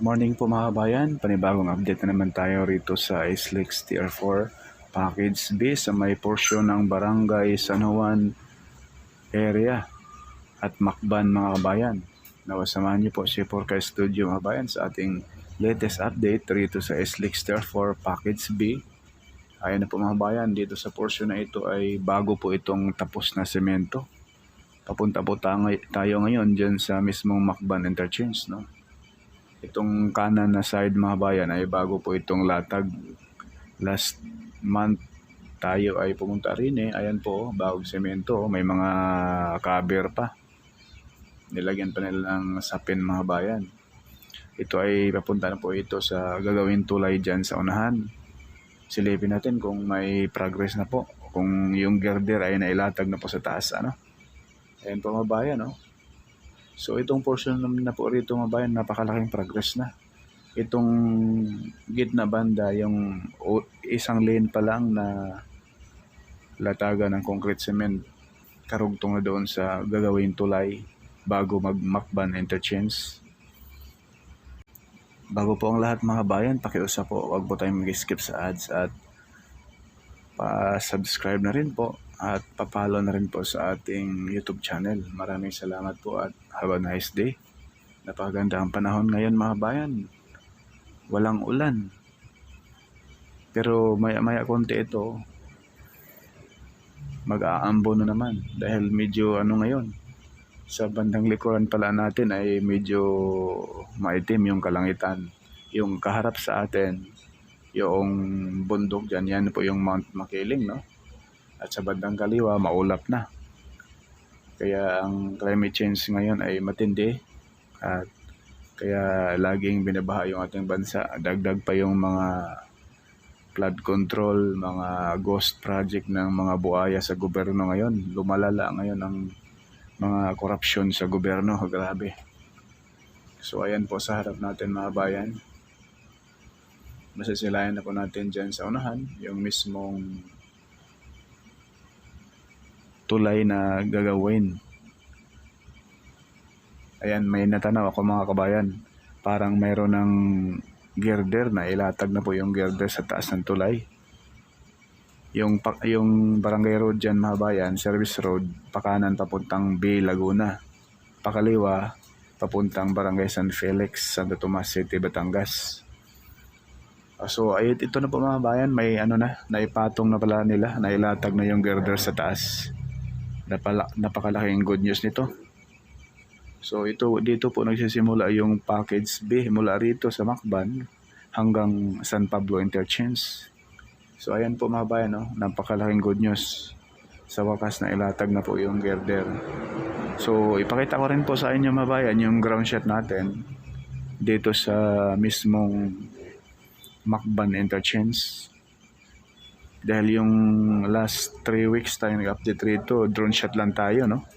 Good morning po mga kabayan. Panibagong update na naman tayo rito sa Islix TR4 Package B sa may portion ng Barangay San Juan area at Macban mga kabayan. Nawasamahan niyo po si Porca Studio mga kabayan sa ating latest update rito sa Islix TR4 Package B. Ayan na po mga kabayan, dito sa portion na ito ay bago po itong tapos na semento. Papunta po tayo ngayon dyan sa mismong Macban Interchange. No? Itong kanan na side mga bayan ay bago po itong latag. Last month tayo ay pumunta rin eh. Ayan po, bagong semento. May mga cover pa. Nilagyan pa nila ng sapin mga bayan. Ito ay papunta na po ito sa gagawin tulay dyan sa unahan. Silipin natin kung may progress na po. Kung yung girder ay nailatag na po sa taas. Ano? Ayan po mga bayan. No? So itong portion na po rito mga bayan, napakalaking progress na. Itong gitna banda, yung isang lane pa lang na lataga ng concrete cement, karugtong na doon sa gagawin tulay bago mag-Macban interchange. Bago po ang lahat mga bayan, pakiusap po, wag po tayong mag-skip sa ads at pa-subscribe na rin po at papalo na rin po sa ating YouTube channel. Maraming salamat po at have a nice day. Napakaganda ang panahon ngayon mga bayan. Walang ulan. Pero maya-maya konti ito, mag-aambo na naman dahil medyo ano ngayon, sa bandang likuran pala natin ay medyo maitim yung kalangitan. Yung kaharap sa atin, yung bundok dyan, yan po yung Mount Makiling, no? At sa bandang kaliwa, maulap na. Kaya ang climate change ngayon ay matindi at kaya laging binabaha yung ating bansa. Dagdag pa yung mga flood control, mga ghost project ng mga buaya sa gobyerno ngayon. Lumalala ngayon ang mga korupsyon sa gobyerno. Grabe. So ayan po sa harap natin mga bayan. Masasilayan na po natin dyan sa unahan yung mismong tulay na gagawin. Ayan, may natanaw ako mga kabayan. Parang mayroon ng girder na ilatag na po yung girder sa taas ng tulay. Yung, yung barangay road dyan mga bayan, service road, pakanan papuntang Bay Laguna. Pakaliwa, papuntang barangay San Felix, Santo Tomas City, Batangas. Ah, So, ay, ito na po mga bayan, may ano na, naipatong na pala nila, nailatag na yung girder sa taas. Napala, napakalaking good news nito. So ito dito po nagsisimula yung package B mula rito sa Macban hanggang San Pablo Interchange. So ayan po mga bayan, no? napakalaking good news. Sa wakas na ilatag na po yung girder. So ipakita ko rin po sa inyo mga bayan yung ground shot natin dito sa mismong Macban Interchange. Dahil yung last 3 weeks tayo nag-update rito, drone shot lang tayo, no?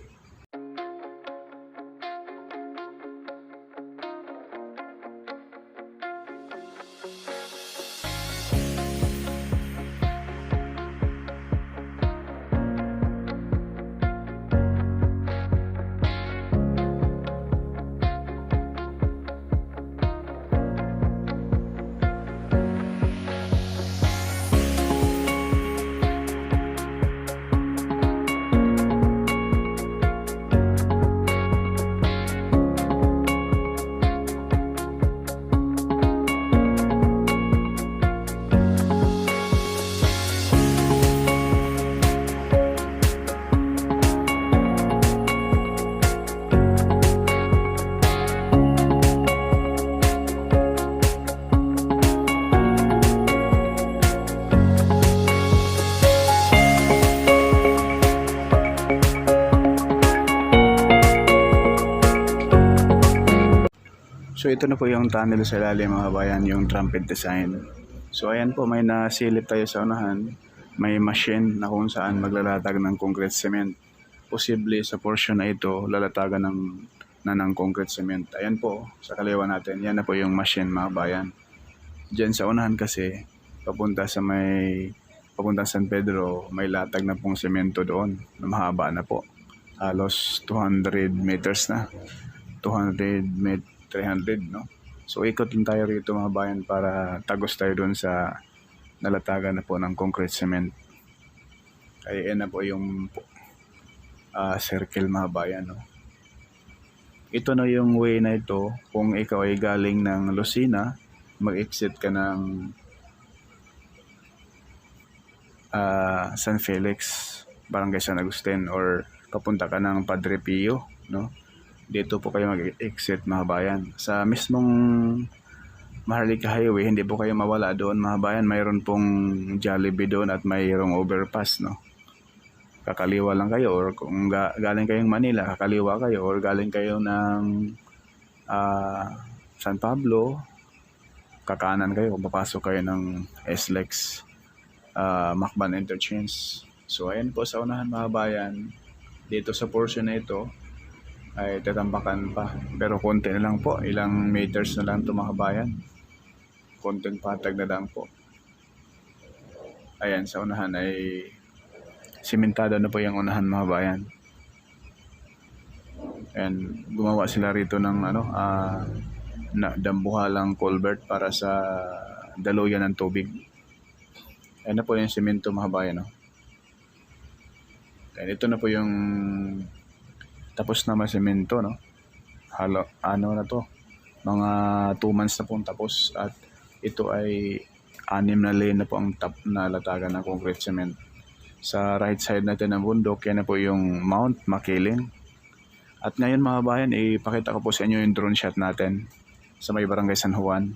So ito na po yung tunnel sa ilalim mga bayan, yung trumpet design. So ayan po, may nasilip tayo sa unahan. May machine na kung saan maglalatag ng concrete cement. Posible sa portion na ito, lalatagan ng, na ng concrete cement. Ayan po, sa kaliwa natin, yan na po yung machine mga bayan. Diyan sa unahan kasi, papunta sa may, papunta San Pedro, may latag na pong semento doon, na mahaba na po. Halos 200 meters na. 200 met 300 no So ikot lang tayo rito mga bayan para tagos tayo doon sa nalatagan na po ng concrete cement. Ay yan na po yung ah, circle mga bayan. No? Ito na yung way na ito kung ikaw ay galing ng Lucena, mag-exit ka ng ah, San Felix, Barangay San Agustin or papunta ka ng Padre Pio, no? Dito po kayo mag-exit mga bayan. Sa mismong Maharlika Highway, hindi po kayo mawala doon mga bayan. Mayroon pong Jollibee doon at mayroong overpass, no? Kakaliwa lang kayo or kung ga- galing kayong Manila, kakaliwa kayo or galing kayo ng ah, San Pablo, kakanan kayo, papasok kayo ng SLEX uh, Macban Interchange. So ayan po sa unahan mga bayan, dito sa portion na ito ay tatambakan pa. Pero konti na lang po, ilang meters na lang ito mga bayan. Konting patag na lang po. Ayan, sa unahan ay simentado na po yung unahan mga bayan. And gumawa sila rito ng ano, ah na dambuhalang culvert para sa daluyan ng tubig. Ayan na po yung semento mga bayan. No? And ito na po yung tapos na semento. No? Halo, ano na to? Mga 2 months na pong tapos at ito ay anim na lane na po ang tap na latagan ng concrete cement. Sa right side natin ng bundok, yan na po yung Mount Makiling. At ngayon mga bayan, ipakita ko po sa inyo yung drone shot natin sa may barangay San Juan.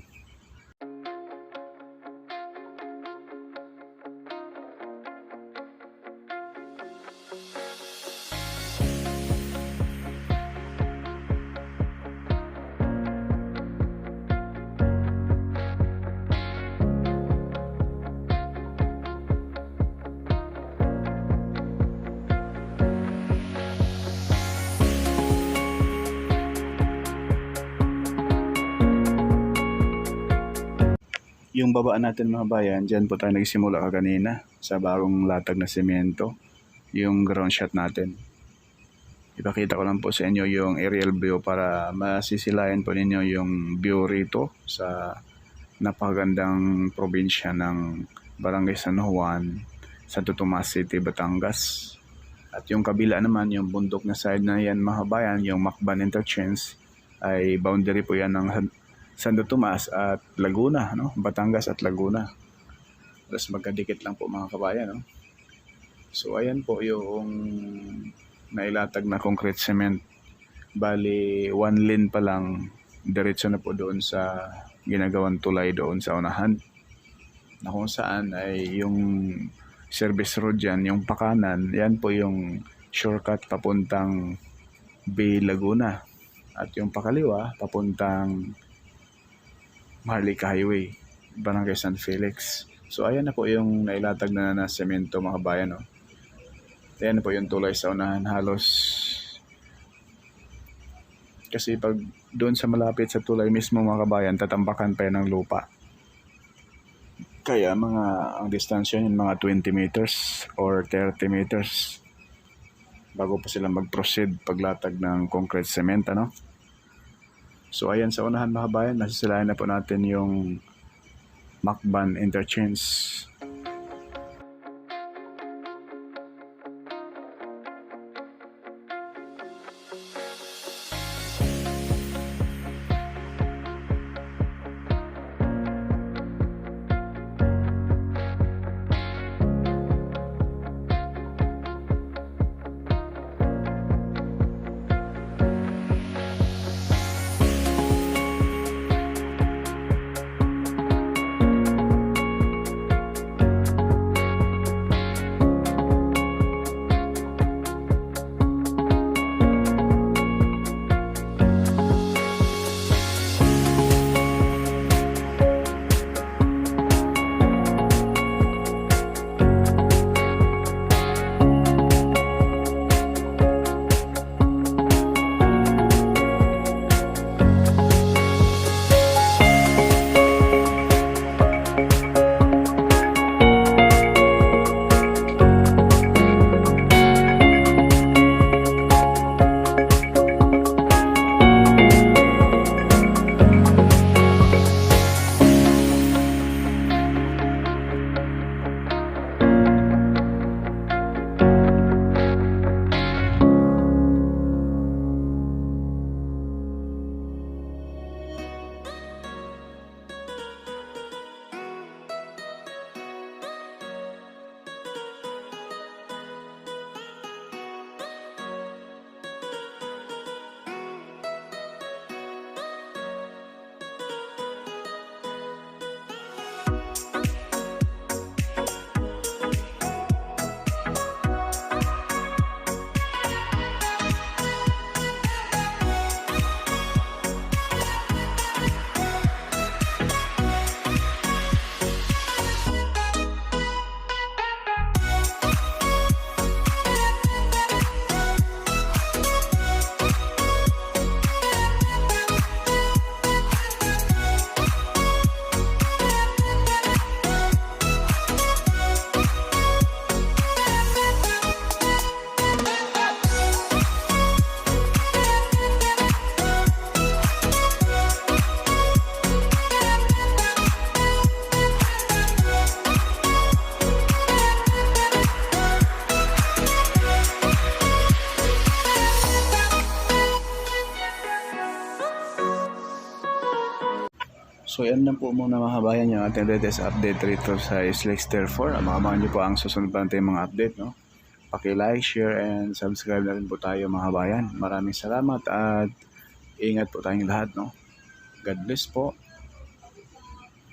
Yung babaan natin mga bayan, dyan po tayo nagsimula ka kanina sa bagong latag na semento, yung ground shot natin. Ipakita ko lang po sa inyo yung aerial view para masisilayan po ninyo yung view rito sa napakagandang probinsya ng Barangay San Juan, Santo Tomas City, Batangas. At yung kabila naman, yung bundok na side na yan mga bayan, yung Macban Interchange, ay boundary po yan ng Santo Tomas at Laguna, no? Batangas at Laguna. Tapos magkadikit lang po mga kabayan, no? So ayan po yung nailatag na concrete cement. Bali, one lane pa lang, diretso na po doon sa ginagawang tulay doon sa unahan. Na kung saan ay yung service road yan, yung pakanan, yan po yung shortcut papuntang Bay Laguna. At yung pakaliwa, papuntang Maharlika Highway, Barangay San Felix. So ayan na po yung nailatag na na semento mga bayan. No? Ayan na po yung tulay sa unahan halos. Kasi pag doon sa malapit sa tulay mismo mga kabayan, tatambakan pa yan ng lupa. Kaya mga ang distansya yun mga 20 meters or 30 meters bago pa sila mag-proceed paglatag ng concrete cement ano. So ayan sa unahan mga kabayan, nasisilayan na po natin yung Macban Interchange. So yan lang po muna mga kabayan yung ating latest update rito sa Islex Tier 4. Abangan nyo po ang susunod pa natin mga update. No? Paki-like, share, and subscribe na rin po tayo mga kabayan. Maraming salamat at ingat po tayong lahat. No? God bless po.